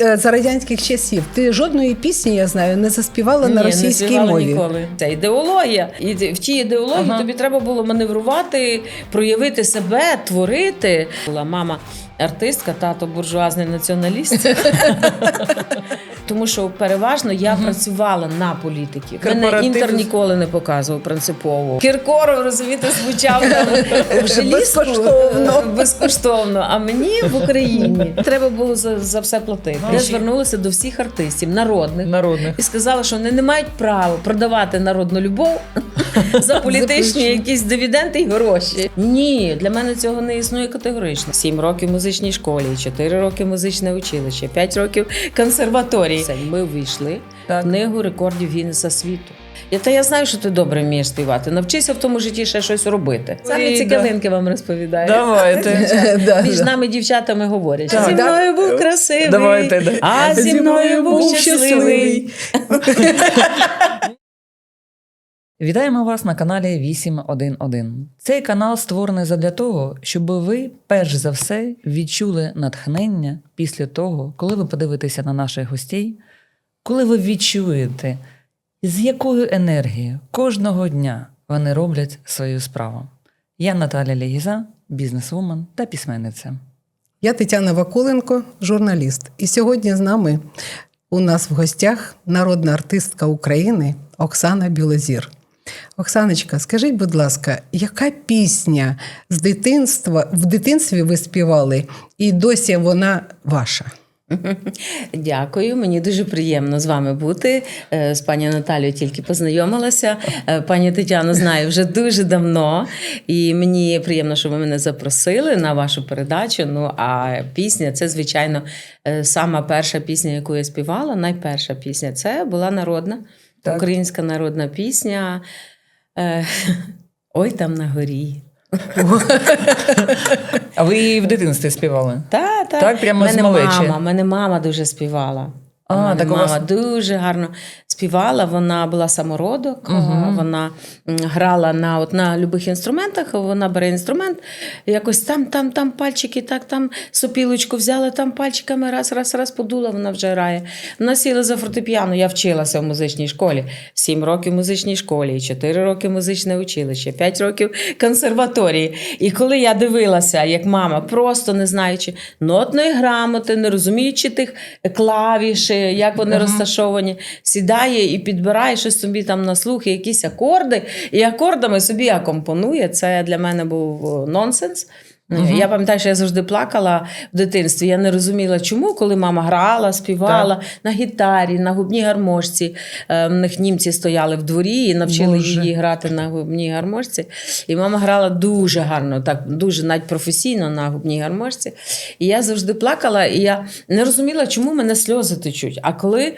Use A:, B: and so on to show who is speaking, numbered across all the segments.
A: е, за радянських часів. Ти жодної пісні, я знаю, не заспівала
B: Ні,
A: на
B: не
A: російській
B: співала
A: мові.
B: ніколи. Це ідеологія. І в тій ідеології
C: Ага.
B: тобі треба було маневрувати, проявити себе, творити. Була мама артистка, тато буржуазний націоналіст. Тому що переважно я працювала на політиків. Мене інтер ніколи не показував принципово. Кіркоров, розумієте, звучав там в желізку
A: Безкоштовно.
B: е, безкоштовно. А мені в Україні треба було за, за все платити. Я звернулася до всіх артистів народних
C: Народних.
B: і сказала, що вони не мають права продавати народну любов за політичні якісь дивіденди і гроші. Ні, для мене цього не існує категорично. Сім років в музичній школі, чотири роки музичне училище, п'ять років консерваторії. Це Ми вийшли
C: Так.
B: в книгу рекордів Гіннеса світу. Я, та я знаю, що ти добре вмієш співати. Навчися в тому житті ще щось робити. Самі цікавинки
C: да.
B: вам розповідаю.
C: Давайте.
B: Між нами дівчатами говорять.
C: Так.
B: Зі мною був красивий,
C: Давайте,
B: а зі мною був щасливий.
C: Вітаємо вас на каналі 811. Цей канал створений задля того, щоб ви перш за все відчули натхнення після того, коли ви подивитеся на наших гостей, коли ви відчуєте, з якою енергією кожного дня вони роблять свою справу. Я Наталя Легіза, бізнесвумен та письменниця.
A: Я Тетяна Вакуленко, журналіст. І сьогодні з нами у нас в гостях народна артистка України Оксана Білозір. Оксаночка, скажіть, будь ласка, яка пісня з дитинства в дитинстві ви співали, і досі вона ваша?
B: Дякую, мені дуже приємно з вами бути. Е, З пані Наталією тільки познайомилася. Е, Пані Тетяну знаю вже дуже давно, і мені приємно, що ви мене запросили на вашу передачу. Ну а пісня це, звичайно, е, сама перша пісня, яку я співала. Найперша пісня це була народна,
C: Так.
B: українська народна пісня. Е, Ой, там на горі.
C: А ви її в дитинстві співали?
B: Та, та.
C: Так, прямо з малечі?
B: мама, мене мама дуже співала.
C: А,
B: мене
C: так у
B: мама
C: вас-
B: дуже гарно співала. Вона була самородок,
C: Мгм.
B: вона грала на, от, на любих інструментах. Вона бере інструмент, якось там, там, там пальчики, так, там сопілочку взяла, там пальчиками раз, раз, раз подула, вона вже грає. Вона сіла за фортепіано. Я вчилася в музичній школі. Сім років в музичній школі, чотири роки музичне училище, п'ять років консерваторії. І коли я дивилася, як мама, просто не знаючи нотної грамоти, не розуміючи тих клавіш, як вони розташовані, сідає і підбирає щось собі там на слух, якісь акорди, і акордами собі акомпонує. Це для мене був о, нонсенс. Я пам'ятаю, що я завжди плакала в дитинстві. Я не розуміла, чому, коли мама грала, співала на гітарі, на губній гармошці. Е, В них німці стояли в дворі і навчили
C: Боже.
B: її грати на губній гармошці. І мама грала дуже гарно, так дуже навіть професійно на губній гармошці. І я завжди плакала, і я не розуміла, чому мене сльози течуть. А коли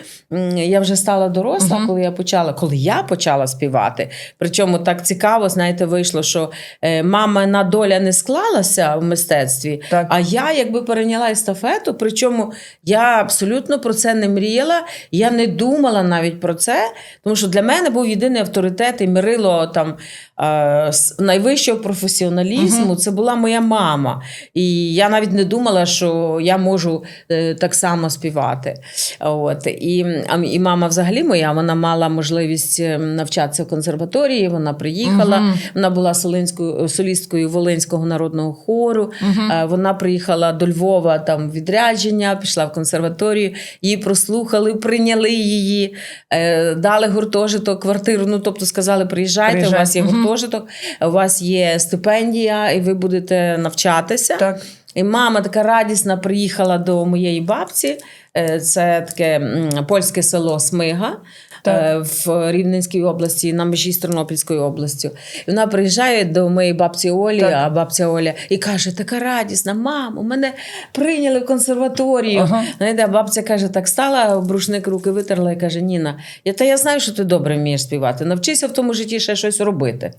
B: я вже стала доросла,
C: Мгм.
B: коли я почала, коли я почала співати, причому так цікаво, знаєте, вийшло, що е, мамина доля не склалася в мистецтві,
C: Так.
B: а я якби перейняла естафету. Причому я абсолютно про це не мріяла, я не думала навіть про це, тому що для мене був єдиний авторитет і мирило там найвищого професіоналізму. Це була моя мама. І я навіть не думала, що я можу е, так само співати. От. І, і мама взагалі моя, вона мала можливість е, навчатися в консерваторії, вона приїхала,
C: Мгм.
B: вона була солинською, солісткою Волинського народного хору. Е, Вона приїхала до Львова там відрядження, пішла в консерваторію, її прослухали, прийняли її, е, дали гуртожиток, квартиру. Ну, тобто сказали, приїжджайте,
C: Приїжджай.
B: у вас є
C: Мгм.
B: Гуртожиток, у вас є стипендія, і ви будете навчатися.
C: Так.
B: І мама така радісна приїхала до моєї бабці. Е, Це таке польське село Смига
C: Так.
B: е, в Рівненській області, на межі з Тернопільською областю. І вона приїжджає до моєї бабці Олі,
C: Так.
B: а бабця Оля і каже: така радісна, мамо, мене прийняли в консерваторію.
C: Ага.
B: Знаєте, бабця каже: так стала, брушник руки витерла і каже: Ніна, я та я знаю, що ти добре вмієш співати. Навчися в тому житті ще щось робити.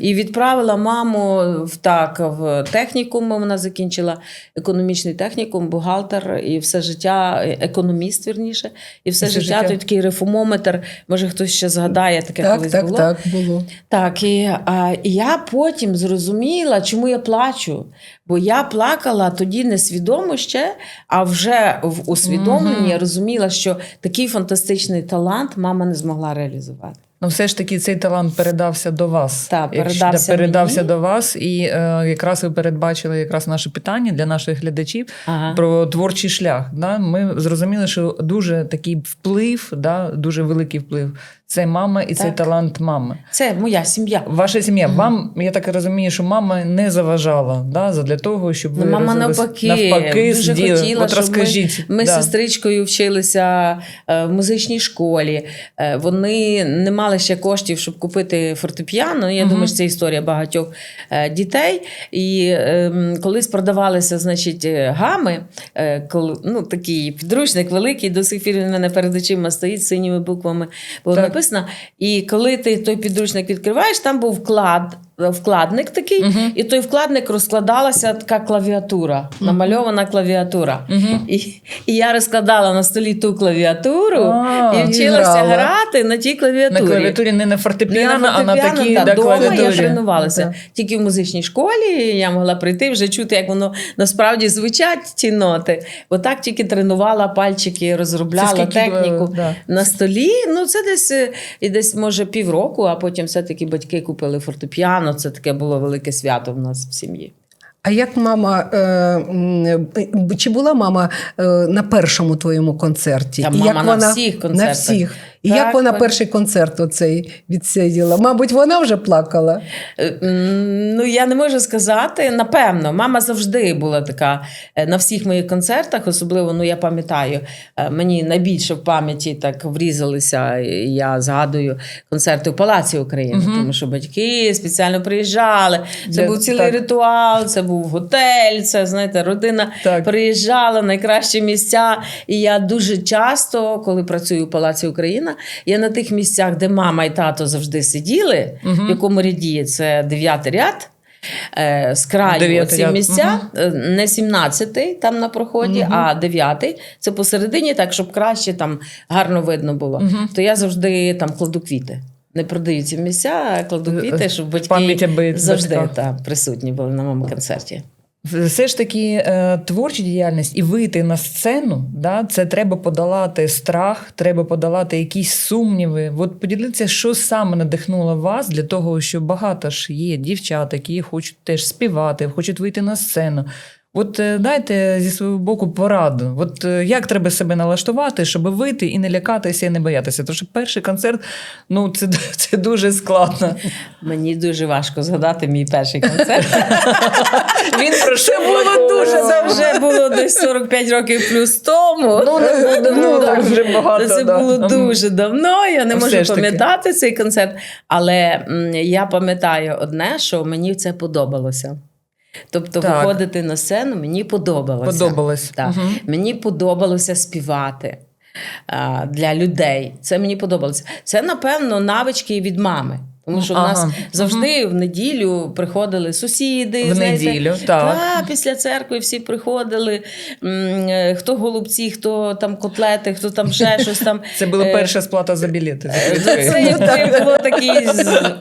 B: І відправила маму в так в технікум. Вона закінчила економічний технікум, бухгалтер і все життя, економіст, вірніше, і все,
C: все
B: життя,
C: життя.
B: той такий реформометр може хтось ще згадає таке
A: Так,
B: колись
A: так,
B: було.
A: так, було.
B: Так, і, а, і я потім зрозуміла, чому я плачу. Бо я плакала тоді несвідомо ще, а вже в усвідомленні
C: угу.
B: я розуміла, що такий фантастичний талант мама не змогла реалізувати.
C: Ну, все ж таки, цей талант передався до вас.
B: Так, передався
C: да, передався
B: мені.
C: до вас, і е, якраз ви передбачили якраз наше питання для наших глядачів
B: Ага.
C: про творчий шлях. Да? Ми зрозуміли, що дуже такий вплив, да? дуже великий вплив. Це мама і цей талант мами.
B: Це моя сім'я.
C: Ваша сім'я, вам, я так розумію, що мама не заважала да, для того, щоб ви
B: Ну, мама
C: розвились-
B: навпаки,
C: навпаки
B: дуже
C: зділи.
B: хотіла,
C: От
B: щоб
C: розкажіть.
B: Ми з
C: да.
B: сестричкою вчилися е, в музичній школі. Е, Вони не мали ще коштів, щоб купити фортепіано. Я
C: Мгм.
B: думаю, що це історія багатьох е, дітей. І е, колись продавалися, значить, е, гами, е, коли, ну, такий підручник великий, до сих пір він мене перед очима стоїть синіми буквами було
C: Так.
B: написано. І коли ти той підручник відкриваєш, там був вклад. Вкладник такий,
C: Мгм.
B: і той вкладник розкладалася така клавіатура, намальована клавіатура.
C: Мгм.
B: І, і я розкладала на столі ту клавіатуру
C: А,
B: і
A: і
B: вчилася
A: грала.
B: грати на тій клавіатурі.
C: На клавіатурі не на
B: Не
C: фортепіано, а на
B: фортепіано,
C: такій
B: та,
C: да,
B: дома я
C: клавіатурі.
B: тренувалася.
A: Да.
B: Тільки в музичній школі я могла прийти вже чути, як воно насправді звучать ці ноти. Бо так тільки тренувала пальчики, розробляла
C: скільки, е,
B: техніку.
C: да.
B: На столі, ну це десь е, і десь може півроку, а потім все-таки батьки купили фортепіано. Це таке було велике свято в нас в сім'ї.
A: А як мама, е, е, чи була мама е, на першому твоєму концерті?
B: Та мама
A: як
B: на
A: вона,
B: всіх
A: На
B: концертах.
A: всіх. І
B: Так,
A: як вона перший концерт оцей відсиділа? Мабуть, вона вже плакала.
B: Е, Ну, я не можу сказати. Напевно, мама завжди була така е, на всіх моїх концертах, особливо, ну я пам'ятаю, е, мені найбільше в пам'яті так врізалися. Я згадую концерти в Палаці України,
C: Мгм.
B: тому що батьки спеціально приїжджали. Це
C: Для-
B: був цілий
C: так.
B: ритуал, це був готель, це знаєте, родина
C: Так.
B: приїжджала найкращі місця. І я дуже часто, коли працюю в Палаці Україна, я на тих місцях, де мама і тато завжди сиділи,
C: Мгм.
B: в якому ряді це дев'ятий ряд. е, З краю ці місця, е, не 17-й там на проході,
C: Мгм.
B: а 9-й. Це посередині, так, щоб краще там гарно видно було.
C: Мгм.
B: То я завжди там кладу квіти. Не продаються місця, а кладу квіти, щоб батьки завжди та, присутні були на моєму концерті.
C: Все ж таки, е, творча діяльність і вийти на сцену, да, це треба подолати страх, треба подолати якісь сумніви. От поділіться, що саме надихнуло вас для того, що багато ж є дівчат, які хочуть теж співати, хочуть вийти на сцену. От е, дайте зі свого боку пораду. От е, як треба себе налаштувати, щоб вийти і не лякатися, і не боятися. Тому що перший концерт, ну це, це дуже складно.
B: Мені дуже важко згадати мій перший концерт.
C: Він
B: Це було дуже це вже було десь 45 років плюс тому.
C: Ну, не будемо так вже багато.
B: Це було дуже давно. Я не можу
C: ж таки.
B: пам'ятати цей концерт. Але я пам'ятаю одне, що мені це подобалося. Тобто,
C: Так.
B: виходити на сцену мені подобалося.
C: Подобалось.
B: Так.
C: Угу.
B: Мені подобалося співати а, для людей. Це мені подобалося. Це, напевно, навички від мами. Тому що в нас
C: Ага.
B: завжди в неділю приходили сусіди.
C: В
B: знаєте.
C: неділю, так.
B: Та, після церкви всі приходили. Е, Хто голубці, хто там котлети, хто там ще щось там.
C: Це була
B: Е,
C: перша сплата за білети. квитки.
B: Це було такий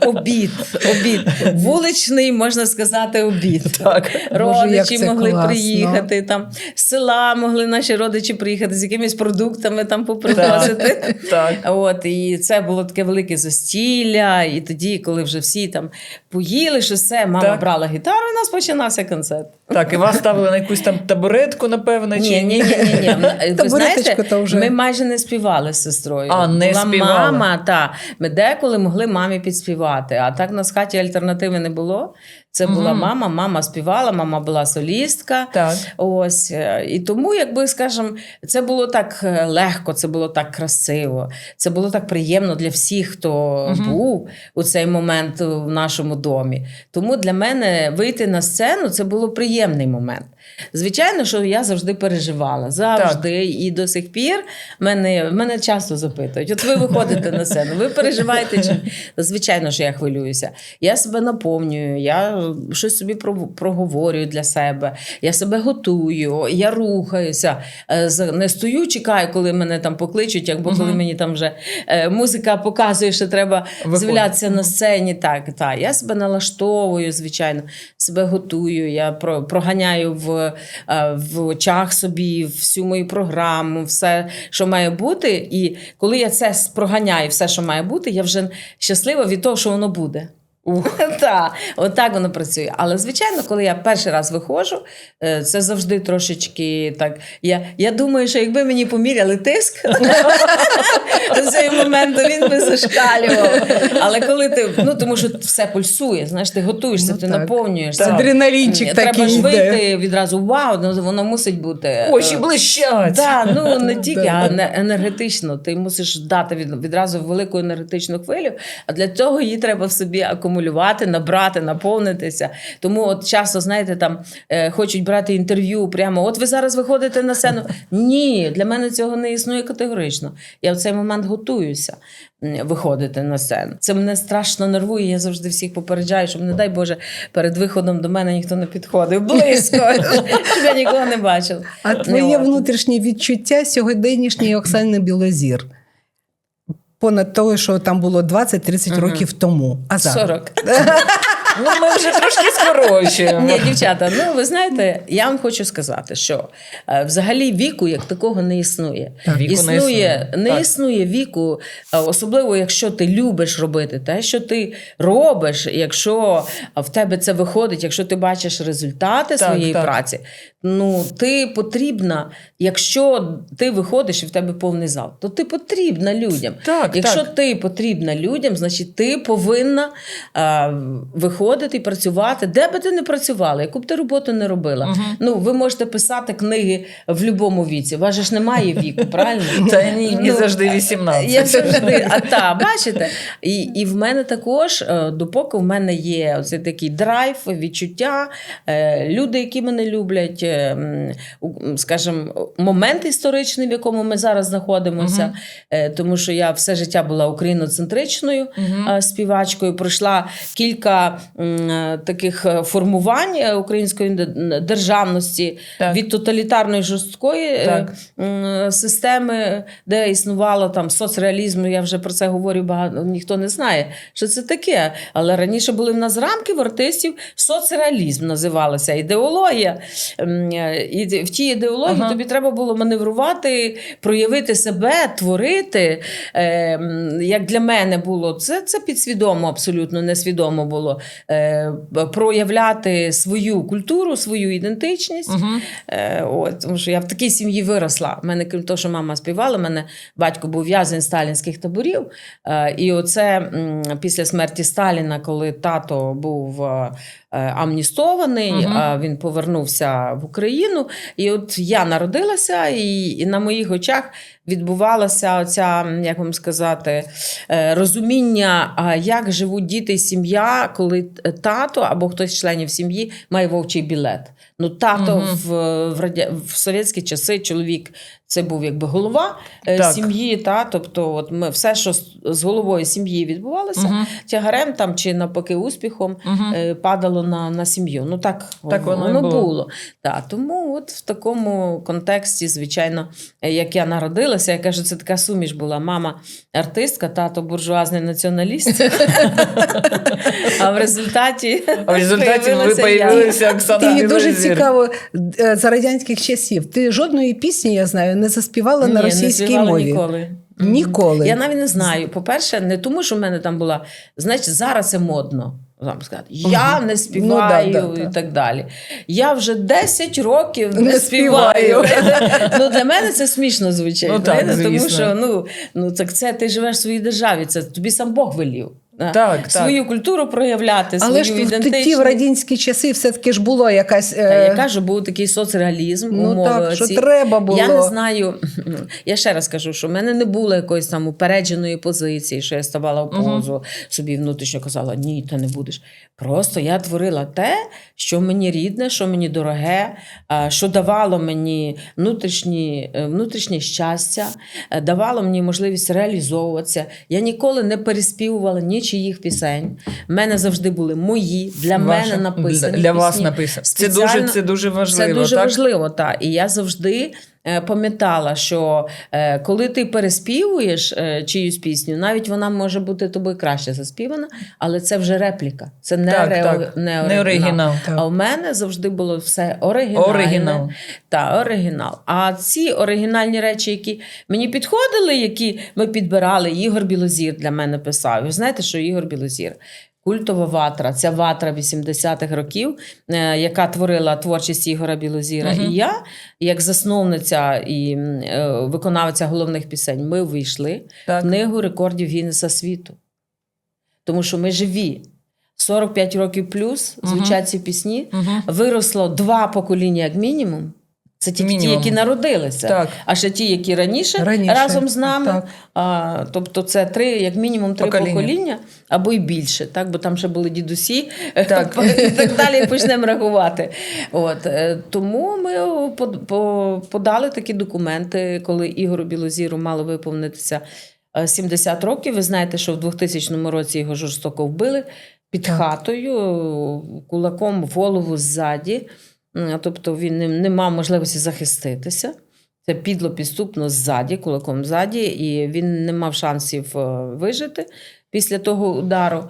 B: обід, обід. Вуличний, можна сказати, обід.
C: Так.
B: Родичі
A: це
B: могли
A: класно.
B: приїхати, там, з села могли наші родичі приїхати з якимись продуктами там попривозити.
C: Так.
B: От, і це було таке велике застілля. І тоді, коли вже всі там поїли, що все, мама
C: Так.
B: брала гітару, і у нас починався концерт.
C: Так, і вас ставили на якусь там табуретку, напевно, чи
B: Ні, ні, ні, ні, ні. Ви знаєте,
A: то вже.
B: ми майже не співали з сестрою.
C: А, не
B: Була
C: співали.
B: мама, та ми деколи могли мамі підспівати. А так у нас в хаті альтернативи не було. Це була
C: угу.
B: мама, мама співала, мама була солістка.
C: Так.
B: Ось е, і тому, якби скажем, це було так е, легко, це було так красиво, це було так приємно для всіх, хто
C: угу.
B: був у цей момент в нашому домі. Тому для мене вийти на сцену це було приємний момент. Звичайно, що я завжди переживала. Завжди і до сих пір мене, мене часто запитують: от ви виходите на сцену, ви переживаєте чи? Звичайно, що я хвилююся. Я себе наповнюю, я щось собі про- проговорюю для себе, я себе готую, я рухаюся. Е, Не стою, чекаю, коли мене там покличуть, або коли мені там вже е, музика показує, що треба з'являтися на сцені. Так, так. Я себе налаштовую, звичайно, себе готую. Я проганяю в, в очах собі всю мою програму, все, що має бути. І коли я це проганяю, все, що має бути, я вже щаслива від того, що воно буде. Так, отак воно працює. Але звичайно, коли я перший раз виходжу, е, це завжди трошечки так. Я, я думаю, що якби мені поміряли тиск в цей момент, то він би зашкалював. Але коли ти, ну тому що все пульсує, знаєш, ти готуєшся,
A: Ну,
B: ти
A: так.
B: наповнюєшся.
A: Адреналінчик
B: Треба
A: такий
B: ж
A: йде.
B: вийти відразу, вау, ну, воно мусить бути.
C: Очі
B: е,
C: блищать.
B: Да, ну не тільки, а енергетично. Ти мусиш дати від, відразу велику енергетичну хвилю, а для цього її треба в собі акумулювати, набрати, наповнитися. Тому от часто, знаєте, там е, хочуть брати інтерв'ю прямо. От ви зараз виходите на сцену. Ні, для мене цього не існує категорично. Я в цей момент готуюся виходити на сцену. Це мене страшно нервує. Я завжди всіх попереджаю, щоб, не дай Боже, перед виходом до мене ніхто не підходив близько, щоб я нікого не бачила.
A: А твоє внутрішнє відчуття сьогоднішньої Оксани Білозір. Понад того, що там було 20-30
B: Мгм.
A: років тому. А зараз?
B: 40.
C: Ну, ми вже трошки скорочуємо.
B: Ні, дівчата, ну ви знаєте, я вам хочу сказати, що е, взагалі віку як такого не існує.
C: Так, віку не
B: існує,
C: існує.
B: не
C: Так.
B: існує віку, е, особливо якщо ти любиш робити те, що ти робиш, якщо в тебе це виходить, якщо ти бачиш результати
C: Так,
B: своєї
C: так.
B: праці, ну ти потрібна, якщо ти виходиш і в тебе повний зал, то ти потрібна людям.
C: Так,
B: Якщо
C: так.
B: ти потрібна людям, значить ти повинна е, виходити і працювати, де би ти не працювала, яку б ти роботу не робила.
C: Мгм.
B: Ну, ви можете писати книги в будь-якому віці. У вас же ж немає віку, правильно?
C: Та ні, не
B: Ну,
C: завжди 18.
B: Я завжди, а та, бачите? І, і в мене також, е, допоки в мене є оцей такий драйв, відчуття, е, люди, які мене люблять, е, скажімо, момент історичний, в якому ми зараз знаходимося, е, тому що я все життя була україноцентричною е, співачкою. Пройшла кілька е, таких формувань української державності
C: Так.
B: від тоталітарної жорсткої
C: Так.
B: системи, де існувало там соцреалізм. Я вже про це говорю багато. Ніхто не знає, що це таке. Але раніше були в нас рамки в артистів. Соцреалізм називалася ідеологія. Е, І в тій ідеології
C: Ага.
B: тобі треба було маневрувати, проявити себе, творити. Е, Як для мене було, це, це підсвідомо, абсолютно несвідомо було е, проявляти свою культуру, свою ідентичність.
C: Мгм.
B: Е, от, тому що я в такій сім'ї виросла. У мене, крім того, що мама співала, мене батько був в'язень сталінських таборів. Е, і оце після смерті Сталіна, коли тато був е, е, амністований,
C: Мгм.
B: е, він повернувся в Україну. І от я народилася, і, і на моїх очах відбувалася оця, як вам сказати, е, розуміння, як живуть діти і сім'я, коли тато або хтось з членів сім'ї має вовчий білет. Ну, тато
C: Мгм.
B: в, в, радя... в совєтські часи чоловік це був якби голова е,
C: Так.
B: сім'ї. Та? Тобто, от ми все, що з, з головою сім'ї відбувалося,
C: Мгм.
B: тягарем там чи навпаки успіхом е, падало на, на сім'ю. Ну так,
C: Так воно
B: воно
C: було.
B: було. Так, тому от в такому контексті, звичайно, е, як я народилася, я кажу, це така суміш була. Мама артистка, тато буржуазний націоналіст. А в результаті
C: А в результаті ви появилися Оксана.
A: Цікаво е, за радянських часів. Ти жодної пісні, я знаю, не заспівала
B: Ні,
A: на російській
B: співала
A: мові.
B: Ніколи.
A: Ніколи.
B: Я навіть не знаю. По-перше, не тому, що в мене там була. Значить, зараз це модно. Вам сказати, я не співаю
A: Ну, да, да,
B: і так далі. Я вже 10 років не,
A: Не
B: співаю.
A: співаю.
B: ну, для мене це смішно звучить.
C: Ну, так,
B: тому що ну, ну, так це ти живеш в своїй державі, це тобі сам Бог велів. Да.
C: Так, так.
B: свою культуру проявляти,
A: Але
B: свою
A: ж в
B: ідентичність.
A: ті в радянські часи все-таки ж було якась.
B: Та я
A: Е...
B: кажу, був такий соцреалізм,
A: Ну
B: умови.
A: так, що треба було.
B: Я не знаю. Я ще раз кажу, що в мене не було якоїсь там упередженої позиції, що я ставала в позу, собі внутрішньо казала, ні, ти не будеш. Просто я творила те, що мені рідне, що мені дороге, що давало мені внутрішні, е, внутрішнє щастя, е, давало мені можливість реалізовуватися. Я ніколи не переспівувала нічиїх пісень. В мене завжди були мої, для
C: Ваша-
B: мене написані.
C: Для, для вас
B: пісні.
C: написано. Це дуже, це дуже важливо.
B: це дуже
C: так?
B: важливо, так. І я завжди пам'ятала, що е, коли ти переспівуєш е, чиюсь пісню, навіть вона може бути тобою краще заспівана, але це вже репліка. Це не,
C: Так,
B: ре-
C: так.
B: не
C: Не оригінал.
A: Так.
B: А в мене завжди було все оригінальне.
C: Оригінал.
B: Та, оригінал. А ці оригінальні речі, які мені підходили, які ми підбирали, Ігор Білозір для мене писав. Ви знаєте, що Ігор Білозір? Культова ватра, ця ватра 80-х років, е, яка творила творчість Ігора Білозіра.
C: Мгм.
B: І я, як засновниця і е, виконавця головних пісень, ми вийшли
C: Так.
B: в книгу рекордів Гіннеса світу. Тому що ми живі. 45 років плюс звучать ці пісні.
C: Мгм.
B: Виросло два покоління, як мінімум. Це тільки ті, які народилися.
C: Так.
B: А ще ті, які раніше,
A: Раніше,
B: разом з нами.
A: так.
B: А, тобто це три, як мінімум, три
C: Покоління.
B: покоління, або й більше, так? бо там ще були дідусі,
C: Так.
B: і так далі почнемо рахувати. От, е, тому ми подали такі документи, коли Ігору Білозіру мало виповнитися е, 70 років. Ви знаєте, що в 2000 році його жорстоко вбили під
A: Так.
B: хатою, кулаком в голову ззаді. Тобто він не, не мав можливості захиститися. Це підло підступно ззаді, кулаком ззаді, і він не мав шансів е, вижити після того удару.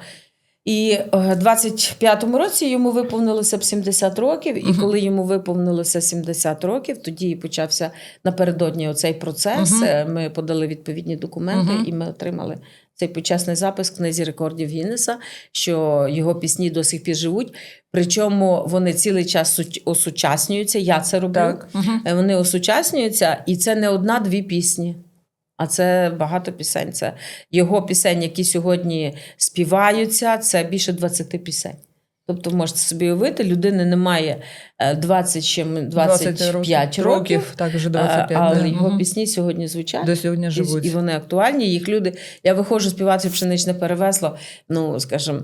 B: І е, 25-му році йому виповнилося б 70 років, і коли йому виповнилося 70 років, тоді і почався напередодні оцей процес. Е, Ми подали відповідні документи, і ми отримали цей почесний запис в книзі рекордів Гіннеса, що його пісні до сих пір живуть. Причому вони цілий час осучаснюються. Я це роблю.
C: Так.
B: Е, Вони осучаснюються, і це не одна-дві пісні. А це багато пісень. Це його пісень, які сьогодні співаються, це більше 20 пісень. Тобто, можете собі уявити, людини немає 20, чим 25 років,
C: Так, вже
B: е,
C: 25.
B: але
C: да.
B: його
C: Мгм.
B: пісні сьогодні звучать.
C: До сьогодні живуть.
B: і вони актуальні, їх люди. Я виходжу співати пшеничне перевесло. Ну, скажімо,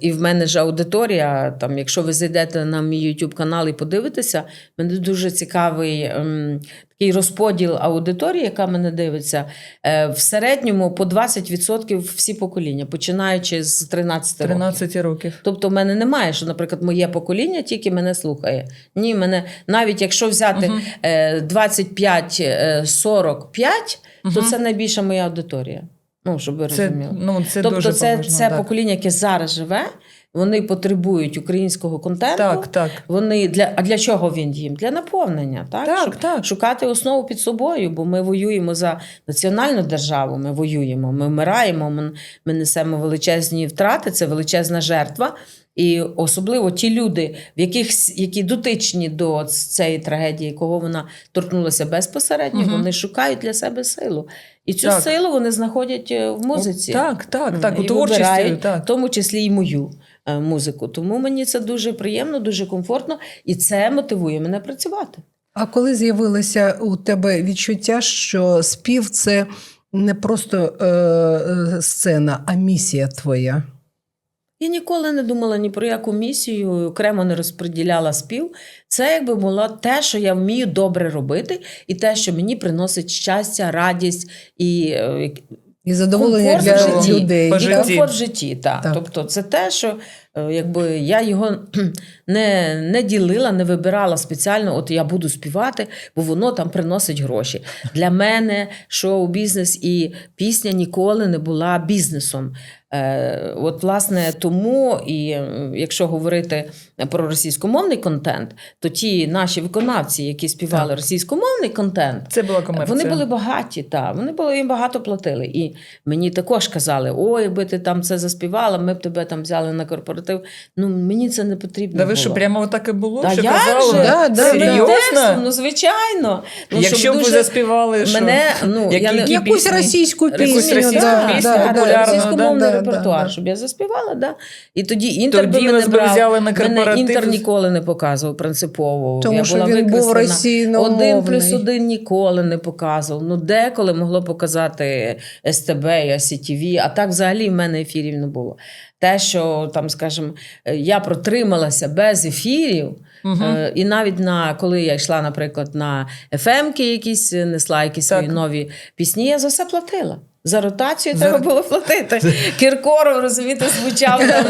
B: і в мене ж аудиторія. Там, якщо ви зайдете на мій YouTube канал і подивитеся, мене дуже цікавий ем, такий розподіл аудиторії, яка мене дивиться. Е, в середньому по 20% всі покоління, починаючи з 13 років.
C: років.
B: Тобто, в мене немає, що, наприклад, моє покоління тільки мене слухає. Ні, мене навіть якщо взяти
C: Мгм.
B: е, 25-45, то це найбільша моя аудиторія. Ну, щоб ви
C: Це,
B: розуміли.
C: ну, це
B: тобто,
C: дуже
B: це,
C: поважно,
B: це
C: так.
B: покоління, яке зараз живе, вони потребують українського контенту.
C: Так, так.
B: Вони для а для чого він їм? Для наповнення, так?
C: Так,
B: Щоб
C: так.
B: шукати основу під собою, бо ми воюємо за національну державу. Ми воюємо, ми вмираємо, ми, ми несемо величезні втрати, це величезна жертва. І особливо ті люди, в яких які дотичні до цієї трагедії, кого вона торкнулася безпосередньо,
C: Мгм.
B: вони шукають для себе силу. І цю
C: Так.
B: силу вони знаходять е, в музиці.
C: Так, так, так. У творчості.
B: вибирають, в тому числі і мою е, музику. Тому мені це дуже приємно, дуже комфортно, і це мотивує мене працювати.
A: А коли з'явилося у тебе відчуття, що спів це не просто е, е, сцена, а місія твоя?
B: Я ніколи не думала ні про яку місію, окремо не розподіляла спів. Це якби було те, що я вмію добре робити, і те, що мені приносить щастя, радість і е,
A: І задоволення
B: Комфорт
A: для
B: в житті.
A: людей.
C: По
B: І
C: житті.
B: комфорт в житті, так.
A: Так.
B: Тобто, це те, що якби я його не, не ділила, не вибирала спеціально. От я буду співати, бо воно там приносить гроші. Для мене шоу-бізнес і пісня ніколи не була бізнесом. Е, От, власне, тому, і е, якщо говорити про російськомовний контент, то ті наші виконавці, які співали
A: Так.
B: російськомовний контент,
C: Це була комерція.
B: вони були багаті, та вони були їм багато платили. І мені також казали: ой, якби ти там це заспівала, ми б тебе там взяли на корпоратив. Корпоратив. Ну мені це не потрібно.
C: Да ви
B: було.
C: що, прямо так і було?
B: Та
C: що
B: як
C: казали?
B: же?
A: Да, да,
B: Серйозно? Ну, звичайно. Ну,
C: Якщо б ви заспівали, що?
B: Мене, ну,
C: Які-
B: я не...
C: які
A: Якусь
C: пісні?
A: російську
C: Якусь російську
A: да,
C: пісню
A: да, да,
C: популярну,
B: російськомовний
A: да, да,
B: репертуар,
A: да.
B: щоб я заспівала, да. І тоді інтер
C: Тоді
B: би мене брав.
C: взяли на
B: Мене інтер ніколи не показував принципово.
A: Тому
B: я
A: що
B: була
A: він був
B: викреслена.
A: російномовний.
B: Один плюс один ніколи не показував. Ну, деколи могло показати СТБ і СІТВ, а так взагалі в мене ефірів не було. Те, що там, скажімо, я протрималася без ефірів.
C: Мгм.
B: Е, І навіть на коли я йшла, наприклад, на FM-ки якісь, несла якісь
C: Так.
B: свої нові пісні, я за все платила. За ротацію
C: За-
B: треба було платити. Кіркоров, розумієте, звучав там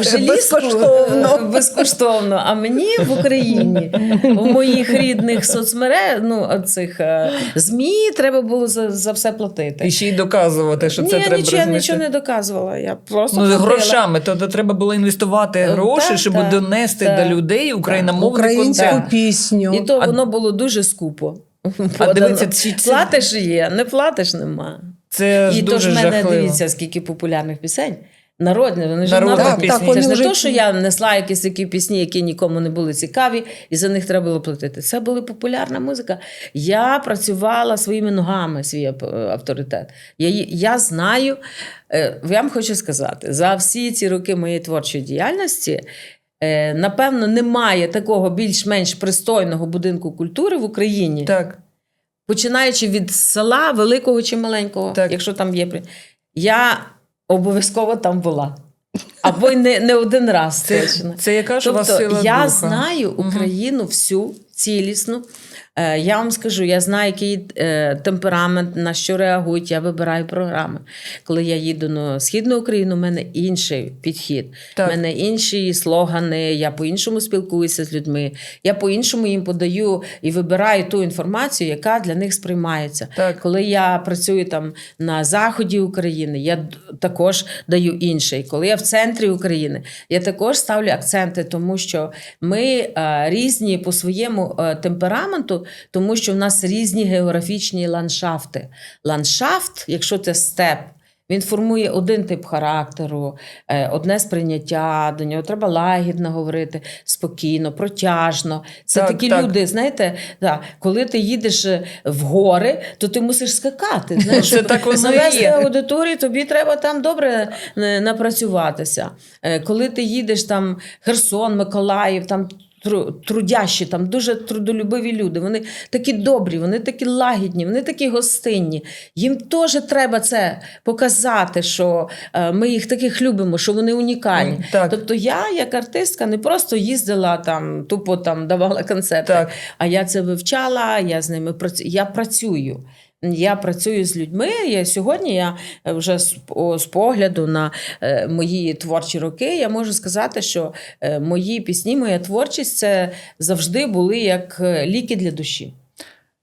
B: в желізку
A: Безкоштовно.
B: безкоштовно. А мені в Україні, у моїх рідних соцмереж, ну цих е, ЗМІ, треба було за, за все платити.
C: І ще й доказувати, що це
B: Ні,
C: треба
B: нічого,
C: розмістити.
B: нічого не доказувала. Я просто
C: Ну,
B: платила.
C: грошами, то, то треба було інвестувати
B: Е,
C: гроші,
B: так,
C: щоб
B: так,
C: донести
B: так,
C: до людей україномовний
A: Українську
C: контент.
A: пісню.
B: І то
C: А-
B: воно було дуже скупо.
C: А ці- ці-
B: платиш є, не платиш нема.
C: Це ж
B: І
C: дуже
B: тож в мене
C: жахливо.
B: дивіться, скільки популярних пісень. Народні, вони ж
C: Народні
B: народні.
C: пісні.
A: Так, вони
B: Це ж не
A: вже-
B: то, що я несла якісь такі пісні, які нікому не були цікаві, і за них треба було платити. Це була популярна музика. Я працювала своїми ногами, свій ап- авторитет. Я, ї- я знаю, е, я вам хочу сказати, за всі ці роки моєї творчої діяльності. е, Напевно, немає такого більш-менш пристойного будинку культури в Україні,
C: Так.
B: Починаючи від села великого чи маленького,
C: Так.
B: якщо там є. Я обов'язково там була. Або й не, не один раз
C: Це,
B: точно.
C: це яка ж у вас
B: Тобто
C: сила
B: я
C: духа?
B: знаю Україну всю цілісну. Е, Я вам скажу, я знаю, який е, темперамент, на що реагують, я вибираю програми. Коли я їду на Східну Україну, у мене інший підхід. У мене інші слогани, я по-іншому спілкуюся з людьми, я по-іншому їм подаю і вибираю ту інформацію, яка для них сприймається.
C: Так.
B: Коли я працюю там на заході України, я також даю інший. Коли я в центрі України, я також ставлю акценти, тому що ми е, різні по своєму е, тому що в нас різні географічні ландшафти. Ландшафт, якщо це степ. Він формує один тип характеру, е, одне сприйняття до нього. Треба лагідно говорити, спокійно, протяжно. Це
C: Так,
B: такі
C: так.
B: люди, знаєте, да, коли ти їдеш е, в гори, то ти мусиш скакати. Знаєш,
C: Це
B: щоб
C: так є.
B: аудиторію, тобі треба там добре е, напрацюватися. Коли ти їдеш там Херсон, Миколаїв, там. Тру- Трудящі, там дуже трудолюбиві люди. Вони такі добрі, вони такі лагідні, вони такі гостинні. Їм теж треба це показати, що е, ми їх таких любимо, що вони унікальні.
C: Так.
B: Тобто я, як артистка, не просто їздила там, тупо там давала концерти,
C: Так.
B: а я це вивчала, я з ними працюю. Я працюю. Я працюю з людьми. Я сьогодні я е, вже з, о, з погляду на е, мої творчі роки, я можу сказати, що е, мої пісні, моя творчість це завжди були як е, ліки для душі.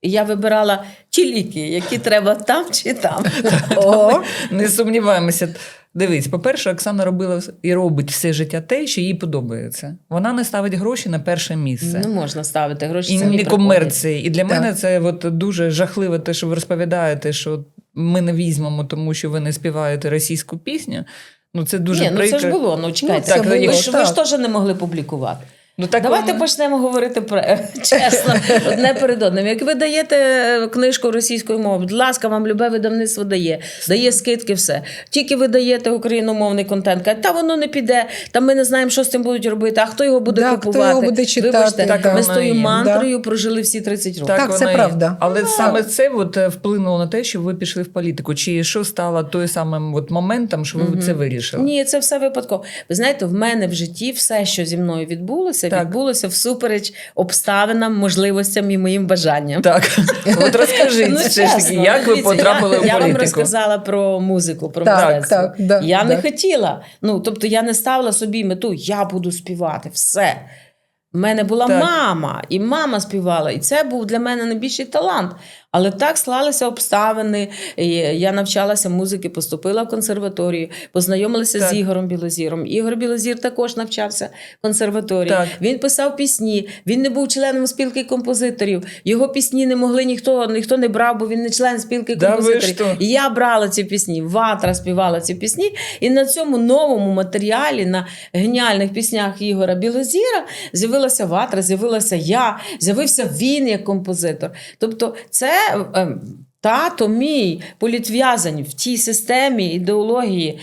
B: І я вибирала ті ліки, які треба там чи там.
A: О,
C: Не сумніваємося. Дивись, по-перше, Оксана робила і робить все життя те, що їй подобається. Вона не ставить гроші на перше місце.
B: Не можна ставити гроші.
C: І не комерції. І для
A: Так.
C: мене це от дуже жахливе, те, що ви розповідаєте, що ми не візьмемо, тому що ви не співаєте російську пісню. Ну це дуже
B: Ні, ну це ж було. Ну чекайте,
A: це
B: так, ви,
A: було,
B: ж, ви ж теж не могли публікувати.
C: Ну, так
B: Давайте
C: воно-
B: почнемо говорити про чесно, одне перед одним. Як ви даєте е, книжку російською мовою, будь ласка, вам любе видавництво дає, дає скидки, все. Тільки ви даєте україномовний контент, кажуть, та воно не піде, та ми не знаємо, що з цим будуть робити, а хто його буде
A: Да, хто
B: купувати.
A: його буде читати,
B: Вибачте,
A: так
B: ми з тою мантрою прожили всі 30 років.
A: Так, це
C: воно є.
A: правда.
C: Але саме це от, е, вплинуло на те, що ви пішли в політику. Чи що стало той самим от моментом, що ви це вирішили?
B: Ні, це все випадково. Ви знаєте, в мене в житті все, що зі мною відбулося,
C: Так.
B: відбулося всупереч обставинам, можливостям і моїм бажанням.
C: Так, от розкажіть
B: Ну,
C: все таки,
B: чесно,
C: як ви потрапили
B: я,
C: в
B: Я вам розказала про музику, про
A: Так,
B: мистецтво.
A: так, да,
B: я не хотіла. Ну, тобто я не ставила собі мету, я буду співати. Все. У мене була
C: Так.
B: мама, і мама співала. І це був для мене найбільший талант. Але так склалися обставини. Я навчалася музики, поступила в консерваторію, познайомилася
C: Так.
B: з Ігорем Білозіром. Ігор Білозір також навчався в консерваторії.
C: Так.
B: Він писав пісні. Він не був членом спілки композиторів. Його пісні не могли ніхто, ніхто не брав, бо він не член спілки
C: Да
B: композиторів. І я брала ці пісні. Ватра співала ці пісні. І на цьому новому матеріалі, на геніальних піснях Ігора Білозіра, з'явилася ватра, з'явилася я, з'явився він як композитор. Тобто, це. Е, Тато мій політв'язань в тій системі ідеології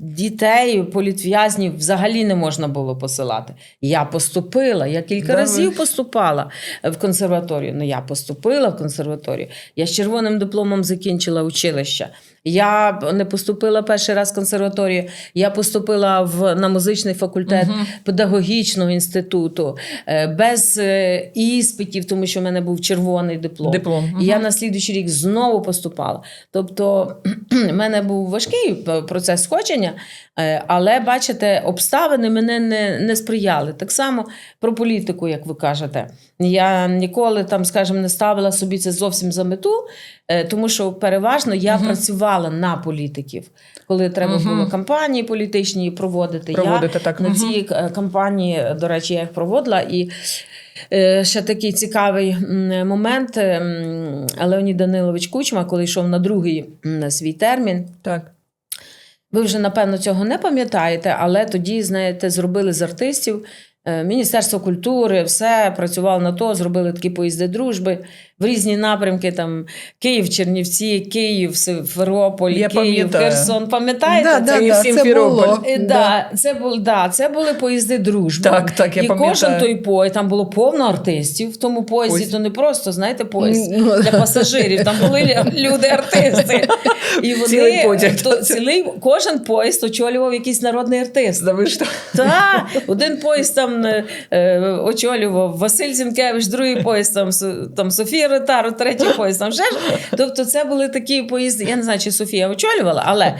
B: дітей, політв'язнів взагалі не можна було посилати. Я поступила, я кілька
C: Да
B: разів
C: ж.
B: поступала в консерваторію. Ну, я поступила в консерваторію. Я з червоним дипломом закінчила училище. Я не поступила перший раз в консерваторію. Я поступила в, на музичний факультет педагогічного інституту е, без е, іспитів, тому що в мене був червоний диплом.
C: Диплом.
B: І я на слідуючий рік знову поступала. Тобто, в мене був важкий процес сходження, е, але бачите, обставини мене не, не сприяли. Так само про політику, як ви кажете. Я ніколи там, скажімо, не ставила собі це зовсім за мету, е, тому що переважно я працювала на політиків, коли треба
C: Мгм.
B: було кампанії політичні проводити.
C: Проводити,
B: я
C: так.
B: на ці е, кампанії, до речі, я їх проводила і. Ще такий цікавий момент. Леонід Данилович Кучма, коли йшов на другий свій термін.
C: Так.
B: Ви вже напевно цього не пам'ятаєте, але тоді, знаєте, зробили з артистів. е, Міністерство культури, все працювало на то, зробили такі поїзди дружби в різні напрямки: там Київ, Чернівці, Київ, Симферополь,
C: Я
B: Київ,
C: пам'ятаю.
B: Херсон. Пам'ятаєте?
A: Да,
B: це?
A: да, да, це було.
B: Е, Да, це були да, це були поїзди дружби.
C: Так, так, я
B: і
C: пам'ятаю.
B: кожен той поїзд, там було повно артистів в тому поїзді.
C: Ось.
B: То не просто знаєте поїзд
A: Ну,
B: для пасажирів. Там були лю- люди артисти. І вони
C: Цілий потяг,
B: то,
C: так.
B: цілий кожен поїзд очолював якийсь народний артист.
C: Да ви що?
B: Та один поїзд там е, е, очолював Василь Зінкевич, другий поїзд там, Со- там Софія Ротару, третій поїзд там ще ж. Тобто, це були такі поїзди. Я не знаю, чи Софія очолювала, але